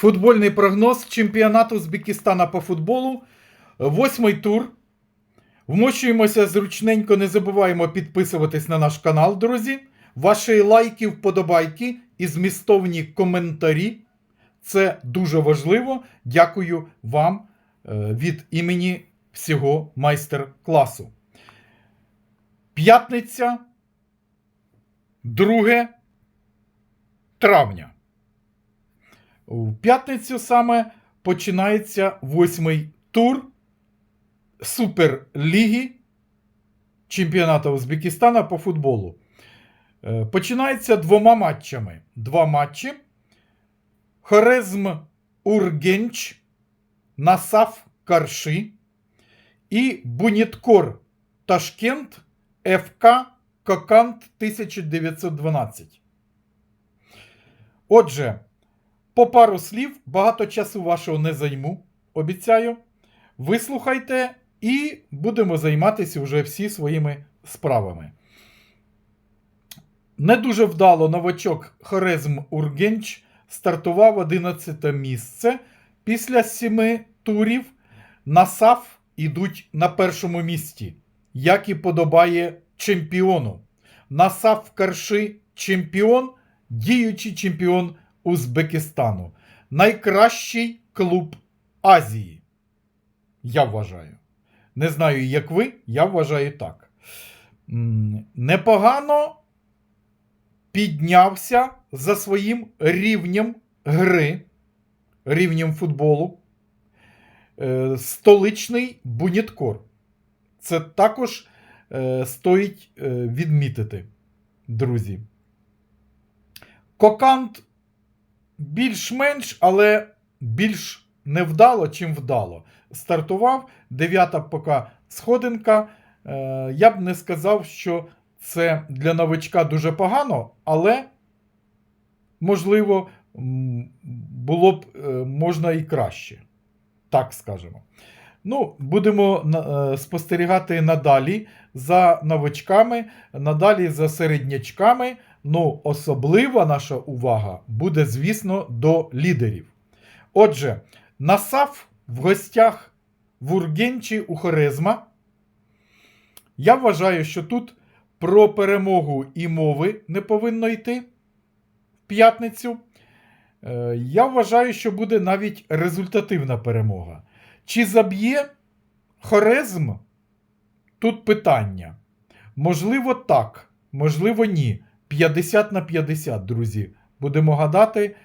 Футбольний прогноз чемпіонату Узбекистана по футболу. Восьмий тур. Вмощуємося зручненько, не забуваємо підписуватись на наш канал, друзі. Ваші лайки, вподобайки і змістовні коментарі. Це дуже важливо. Дякую вам е, від імені всього майстер-класу. П'ятниця, 2 травня. У п'ятницю саме починається восьмий тур Суперліги чемпіонату Узбекистана по футболу. Е, Починається двома матчами. Два матчі. Хорезм Ургенч, Насаф Карши і Буніткор Ташкент ФК Кокант 1912. Отже, по пару слів, багато часу вашого не займу, обіцяю. Вислухайте і будемо займатися вже всі своїми справами. Не дуже вдало новачок Хорезм Ургенч стартував 11 місце. Після сіми турів на САФ ідуть на першому місці, як і подобає чемпіону. Насав Карши чемпіон, діючий чемпіон Узбекистану. Найкращий клуб Азії. Я вважаю. Не знаю, як ви, я вважаю так. Непогано піднявся за своїм рівнем гри, рівнем футболу. е, Столичний Буніткор. Це також е, стоїть е, відмітити, друзі. Кокант більш-менш, але більш невдало, чим вдало. Стартував дев'ята поки сходинка. Е, я б не сказав, що це для новичка дуже погано, але, можливо, було б е, можна і краще. Так скажемо. Ну, будемо е, спостерігати надалі за новачками, надалі за середнячками. Ну, особлива наша увага буде, звісно, до лідерів. Отже, Насав в гостях в Ургенчі у Хорезма. Я вважаю, що тут про перемогу і мови не повинно йти в п'ятницю. Е, Я вважаю, що буде навіть результативна перемога. Чи заб'є Хорезм? Тут питання. Можливо, так, можливо, ні. 50 на 50, друзі. Будемо гадати.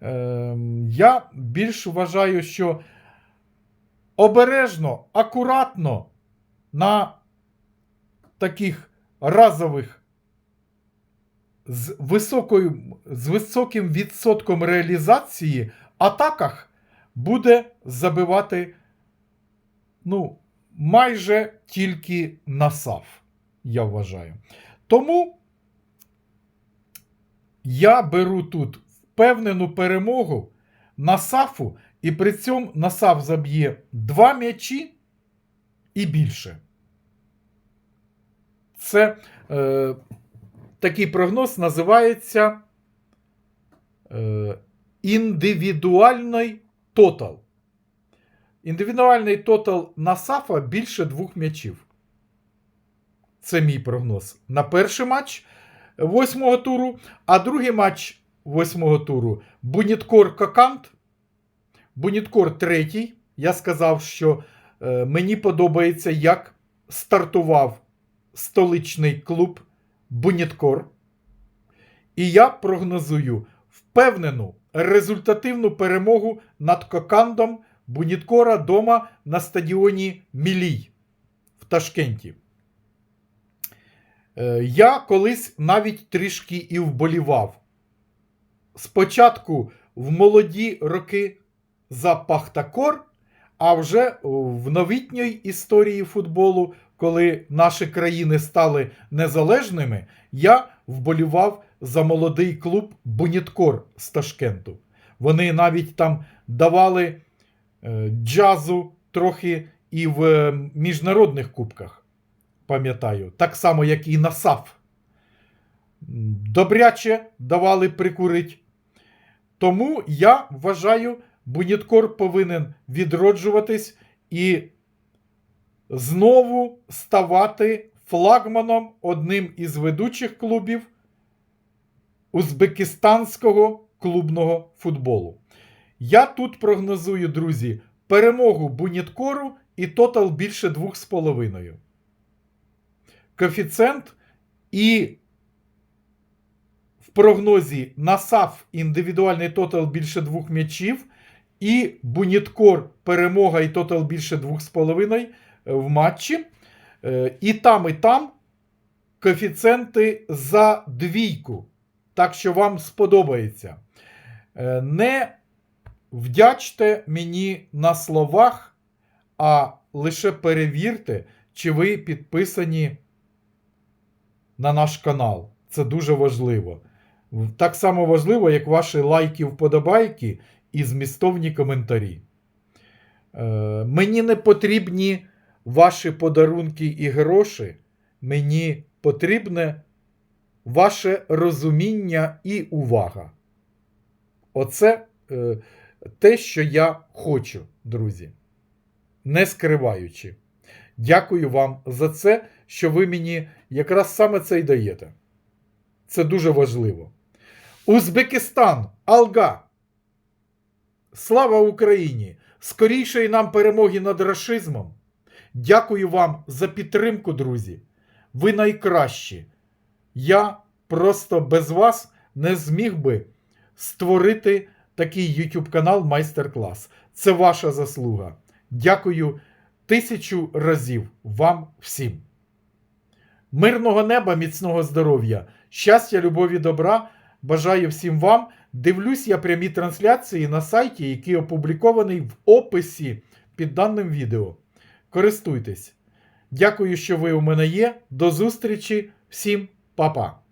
Ем, Я більш вважаю, що обережно, акуратно на таких разових з, високою, з високим відсотком реалізації атаках буде забивати ну, майже тільки насав, я вважаю. Тому я беру тут впевнену перемогу Насафу, і при цьому Насаф заб'є два м'ячі і більше. Це е, такий прогноз називається е, індивідуальний тотал. Індивідуальний тотал Насафа більше двох м'ячів. Це мій прогноз. На перший матч восьмого туру, а другий матч восьмого туру Буніткор Кокант. Буніткор третій. Я сказав, що е, мені подобається, як стартував столичний клуб Буніткор. І я прогнозую впевнену результативну перемогу над Кокандом Буніткора дома на стадіоні Мілій в Ташкенті. Е, Я колись навіть трішки і вболівав. Спочатку в молоді роки за Пахтакор, а вже в новітньої історії футболу, коли наші країни стали незалежними, я вболівав за молодий клуб Буніткор з Ташкенту. Вони навіть там давали е, джазу трохи і в е, міжнародних кубках, пам'ятаю, так само, як і Насав. Добряче давали прикурить. Тому я вважаю, Буніткор повинен відроджуватись і знову ставати флагманом одним із ведучих клубів узбекистанського клубного футболу. Я тут прогнозую, друзі, перемогу Буніткору і тотал більше 2,5. Коефіцієнт і в прогнозі на САФ індивідуальний тотал більше двох м'ячів, і Буніткор перемога і тотал більше 2,5 в матчі. Е, І там, і там коефіцієнти за двійку. Так що вам сподобається. Е, Не вдячте мені на словах, а лише перевірте, чи ви підписані на наш канал. Це дуже важливо. Так само важливо, як ваші лайки, вподобайки і змістовні коментарі. Е, Мені не потрібні ваші подарунки і гроші. Мені потрібне ваше розуміння і увага. Оце е, те, що я хочу, друзі. Не скриваючи. Дякую вам за це, що ви мені якраз саме це й даєте. Це дуже важливо. Узбекистан, Алга. Слава Україні! Скорішої нам перемоги над рашизмом. Дякую вам за підтримку, друзі. Ви найкращі. Я просто без вас не зміг би створити такий YouTube канал майстер-клас. Це ваша заслуга. Дякую тисячу разів вам всім. Мирного неба, міцного здоров'я, щастя, любові, добра. Бажаю всім вам. Дивлюсь я прямі трансляції на сайті, який опублікований в описі під даним відео. Користуйтесь. Дякую, що ви у мене є. До зустрічі. Всім па-па.